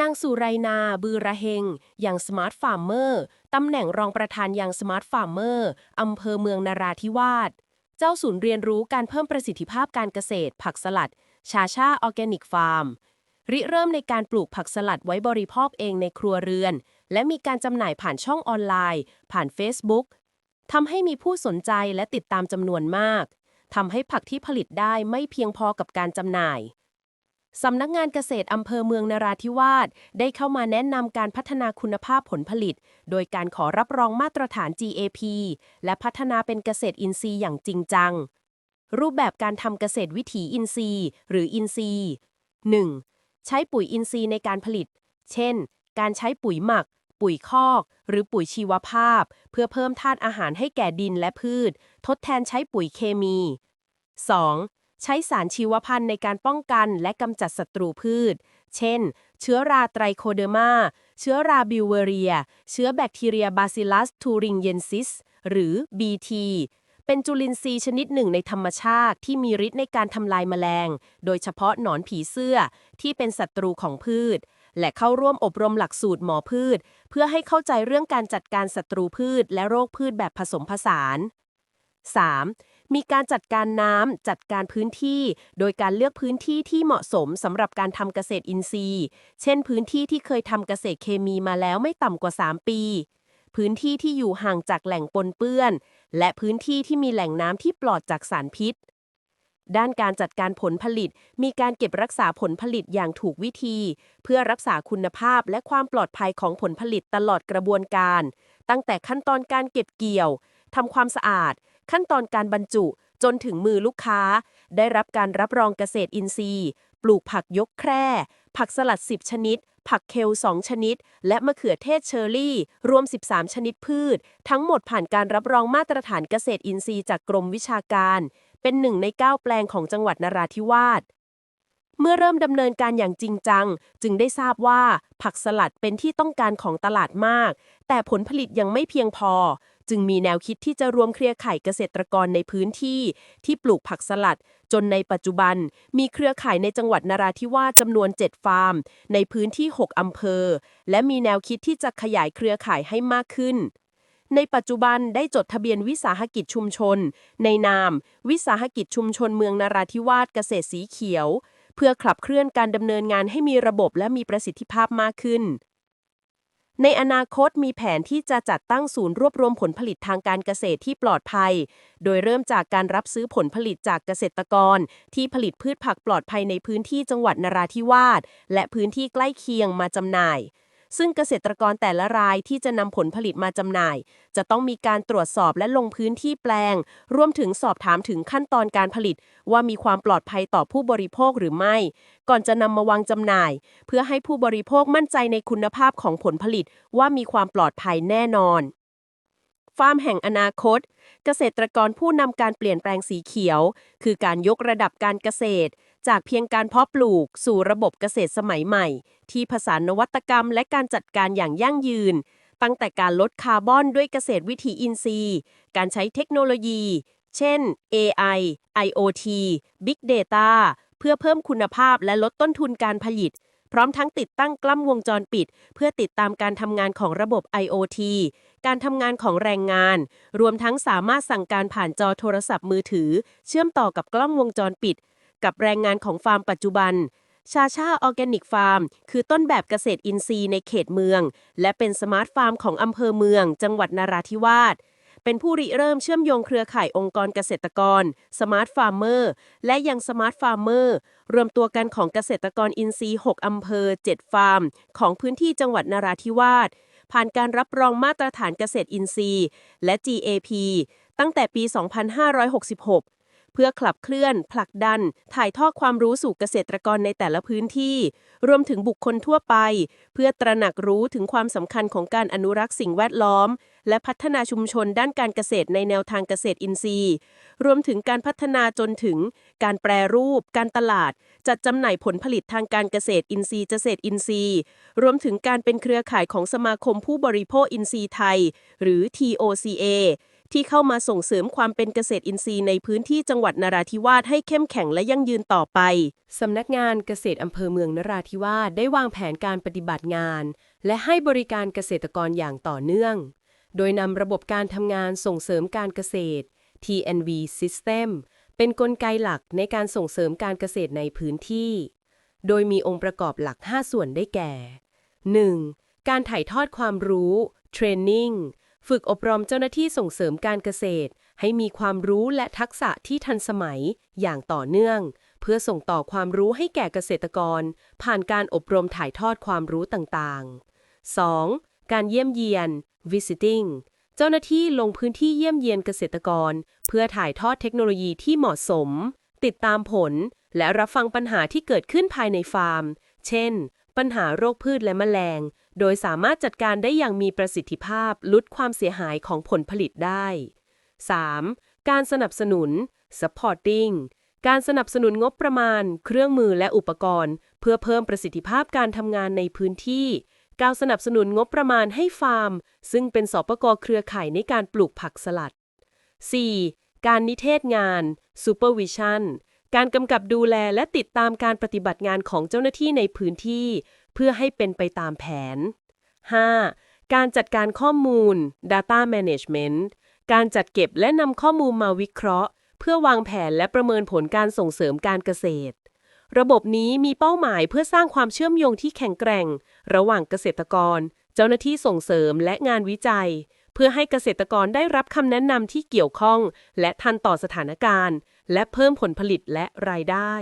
นางสุไรนาบือระเฮงอย่างสมาร์ทฟาร์มเมอร์ตำแหน่งรองประธานยังสมาร์ทฟาร์มเมอร์อำเภอเมืองนาราธิวาส เจ้าศูนย์เรียนรู้การเพิ่มประสิทธิภาพการเกษตร ผักสลัด ชาชาออร์แกนิกฟาร์ม ริเริ่มในการปลูกผักสลัดไว้บริโภคเองในครัวเรือน และมีการจำหน่ายผ่านช่องออนไลน์ ผ่าน Facebook ทำให้มีผู้สนใจและติดตามจำนวนมากทำให้ผักที่ผลิตได้ไม่เพียงพอกับการจำหน่าย สำนักงานเกษตรอำเภอเมืองนราธิวาสได้เข้ามาแนะนำการพัฒนาคุณภาพผลผลิต โดยการขอรับรองมาตรฐาน GAP และพัฒนาเป็นเกษตรอินทรีย์อย่างจริงจัง รูปแบบการทำเกษตรวิถีอินทรีย์ หรืออินทรีย์ 1. ใช้ปุ๋ยอินทรีย์ในการผลิต เช่น การใช้ปุ๋ยหมัก ปุ๋ยคอก หรือปุ๋ยชีวภาพ เพื่อเพิ่มธาตุอาหารให้แก่ดินและพืช ทดแทนใช้ปุ๋ยเคมี 2. ใช้สารชีวพันธุ์ในการป้องกันและกำจัดศัตรูพืช เช่น เชื้อราไตรโคเดอร์มา เชื้อราบิวเวเรีย เชื้อแบคทีเรียบาซิลัสทูริงเยนซิส หรือ BT เป็นจุลินทรีย์ชนิดหนึ่งในธรรมชาติที่มีฤทธิ์ในการทำลายแมลง โดยเฉพาะหนอนผีเสื้อที่เป็นศัตรูของพืช และเข้าร่วมอบรมหลักสูตรหมอพืช เพื่อให้เข้าใจเรื่องการจัดการศัตรูพืชและโรคพืชแบบผสมผสาน 3. มีการจัดการน้ำจัดการพื้นที่ โดยการเลือกพื้นที่ที่เหมาะสมสำหรับการทำเกษตรอินทรีย์ เช่น พื้นที่ที่เคยทำเกษตรเคมีมาแล้วไม่ต่ำกว่า 3 ปี พื้นที่ที่อยู่ห่างจากแหล่งปนเปื้อน และพื้นที่ที่มีแหล่งน้ำที่ปลอดจากสารพิษ ด้านการจัดการผลผลิต มีการเก็บรักษาผลผลิตอย่างถูกวิธี เพื่อรักษาคุณภาพและความปลอดภัยของผลผลิตตลอดกระบวนการ ตั้งแต่ขั้นตอนการเก็บเกี่ยวทำความสะอาด ขั้นตอนการบรรจุจนถึงมือลูกค้า ได้รับการรับรองเกษตรอินทรีย์ ปลูกผักยกแคร่ ผักสลัด 10 ชนิด ผักเคล 2 ชนิด และมะเขือเทศเชอร์รี่ รวม 13 ชนิดพืช ทั้งหมดผ่านการรับรองมาตรฐานเกษตรอินทรีย์จากกรมวิชาการ เป็นหนึ่งใน 9 แปลงของจังหวัดนราธิวาสเมื่อเริ่มดำเนินการอย่างจริงจัง จึงได้ทราบว่าผักสลัดเป็นที่ต้องการของตลาดมาก แต่ผลผลิตยังไม่เพียงพอ จึงมีแนวคิดที่จะรวมเครือข่ายเกษตรกรในพื้นที่ ที่ปลูกผักสลัด จนในปัจจุบัน มีเครือข่ายในจังหวัดนราธิวาสจำนวน 7 ฟาร์ม ในพื้นที่ 6 อำเภอ และมีแนวคิดที่จะขยายเครือข่ายให้มากขึ้น ในปัจจุบันได้จดทะเบียนวิสาหกิจชุมชน ในนาม วิสาหกิจชุมชนเมืองนราธิวาสเกษตรสีเขียว เพื่อขับเคลื่อนการดำเนินงานให้มีระบบและมีประสิทธิภาพมากขึ้น ในอนาคตมีแผนที่จะจัดตั้งศูนย์รวบรวมผลผลิตทางการเกษตรที่ปลอดภัย โดยเริ่มจากการรับซื้อผลผลิตจากเกษตรกร ที่ผลิตพืชผักปลอดภัยในพื้นที่จังหวัดนราธิวาสและพื้นที่ใกล้เคียงมาจำหน่าย ซึ่งเกษตรกรแต่ละรายที่จะนำผลผลิตมาจำหน่าย จะต้องมีการตรวจสอบและลงพื้นที่แปลง รวมถึงสอบถามถึงขั้นตอนการผลิต ว่ามีความปลอดภัยต่อผู้บริโภคหรือไม่ ก่อนจะนำมาวางจำหน่าย เพื่อให้ผู้บริโภคมั่นใจในคุณภาพของผลผลิต ว่ามีความปลอดภัยแน่นอนฟาร์มแห่งอนาคต เกษตรกรผู้นำการเปลี่ยนแปลงสีเขียว คือการยกระดับการเกษตร จากเพียงการเพาะปลูกสู่ระบบเกษตรสมัยใหม่ ที่ผสานนวัตกรรมและการจัดการอย่างยั่งยืน ตั้งแต่การลดคาร์บอนด้วยเกษตรวิถีอินทรีย์ การใช้เทคโนโลยี เช่น AI IoT Big Data เพื่อเพิ่มคุณภาพและลดต้นทุนการผลิต พร้อมทั้งติดตั้งกล้องวงจรปิด เพื่อติดตามการทำงานของระบบ IoT การทำงานของแรงงาน รวมทั้งสามารถสั่งการผ่านจอโทรศัพท์มือถือ เชื่อมต่อกับกล้องวงจรปิด กับแรงงานของฟาร์มปัจจุบัน ชาชาออร์แกนิกฟาร์ม คือต้นแบบเกษตรอินทรีย์ในเขตเมือง และเป็นสมาร์ทฟาร์มของอำเภอเมือง จังหวัดนราธิวาสเป็นผู้ริเริ่มเชื่อมโยงเครือข่ายองค์กรเกษตรกร สมาร์ทฟาร์มเมอร์ และยังสมาร์ทฟาร์มเมอร์ รวมตัวกันของเกษตรกรอินทรีย์ 6 อำเภอ 7 ฟาร์ม ของพื้นที่จังหวัดนราธิวาส ผ่านการรับรองมาตรฐานเกษตรอินทรีย์ และ GAP ตั้งแต่ปี 2566 เพื่อขับเคลื่อน ผลักดัน ถ่ายทอดความรู้สู่เกษตรกรในแต่ละพื้นที่ รวมถึงบุคคลทั่วไป เพื่อตระหนักรู้ถึงความสำคัญของการอนุรักษ์สิ่งแวดล้อม และพัฒนาชุมชนด้านการเกษตรในแนวทางเกษตรอินทรีย์ รวมถึงการพัฒนาจนถึง การแปรรูป การตลาด จัดจำหน่ายผลผลิตทางการเกษตรอินทรีย์เกษตรอินทรีย์ รวมถึงการเป็นเครือข่ายของสมาคมผู้บริโภคอินทรีย์ไทย หรือ TOCA ที่เข้ามาส่งเสริมความเป็นเกษตรอินทรีย์ในพื้นที่จังหวัดนราธิวาสให้เข้มแข็งและยั่งยืนต่อไป สำนักงานเกษตรอำเภอเมืองนราธิวาสได้วางแผนการปฏิบัติงาน และให้บริการเกษตรกรอย่างต่อเนื่อง โดยนำระบบการทำงานส่งเสริมการเกษตร TNV System เป็นนกลไกหลักในการส่งเสริมการเกษตรในพื้นที่ โดยมีองค์ประกอบหลัก 5 ส่วนได้แก่ 1. การถ่ายทอดความรู้ Training ฝึกอบรมเจ้าหน้าที่ส่งเสริมการเกษตร ให้มีความรู้และทักษะที่ทันสมัยอย่างต่อเนื่อง เพื่อส่งต่อความรู้ให้แก่เกษตรกร ผ่านการอบรมถ่ายทอดความรู้ต่างๆ 2. การเยี่ยมเยียน Visiting เจ้าหน้าที่ลงพื้นที่เยี่ยมเยียนเกษตรกร เพื่อถ่ายทอดเทคโนโลยีที่เหมาะสม ติดตามผล และรับฟังปัญหาที่เกิดขึ้นภายในฟาร์ม เช่น ปัญหาโรคพืชและแมลง โดยสามารถจัดการได้อย่างมีประสิทธิภาพลดความเสียหายของผลผลิตได้ 3. การสนับสนุน supporting การสนับสนุนงบประมาณ เครื่องมือและอุปกรณ์ เพื่อเพิ่มประสิทธิภาพการทำงานในพื้นที่ การสนับสนุนงบประมาณให้ฟาร์ม ซึ่งเป็นสปกเครือข่ายในการปลูกผักสลัด 4. การนิเทศงาน supervision การกำกับดูแลและติดตามการปฏิบัติงานของเจ้าหน้าที่ในพื้นที่ เพื่อให้เป็นไปตามแผน 5. การจัดการข้อมูล data management การจัดเก็บและนำข้อมูลมาวิเคราะห์ เพื่อวางแผนและประเมินผลการส่งเสริมการเกษตร ระบบนี้มีเป้าหมายเพื่อสร้างความเชื่อมโยงที่แข็งแกร่ง ระหว่างเกษตรกร เจ้าหน้าที่ส่งเสริมและงานวิจัย เพื่อให้เกษตรกรได้รับคำแนะนำที่เกี่ยวข้อง และทันต่อสถานการณ์ และเพิ่มผลผลิตและรายได้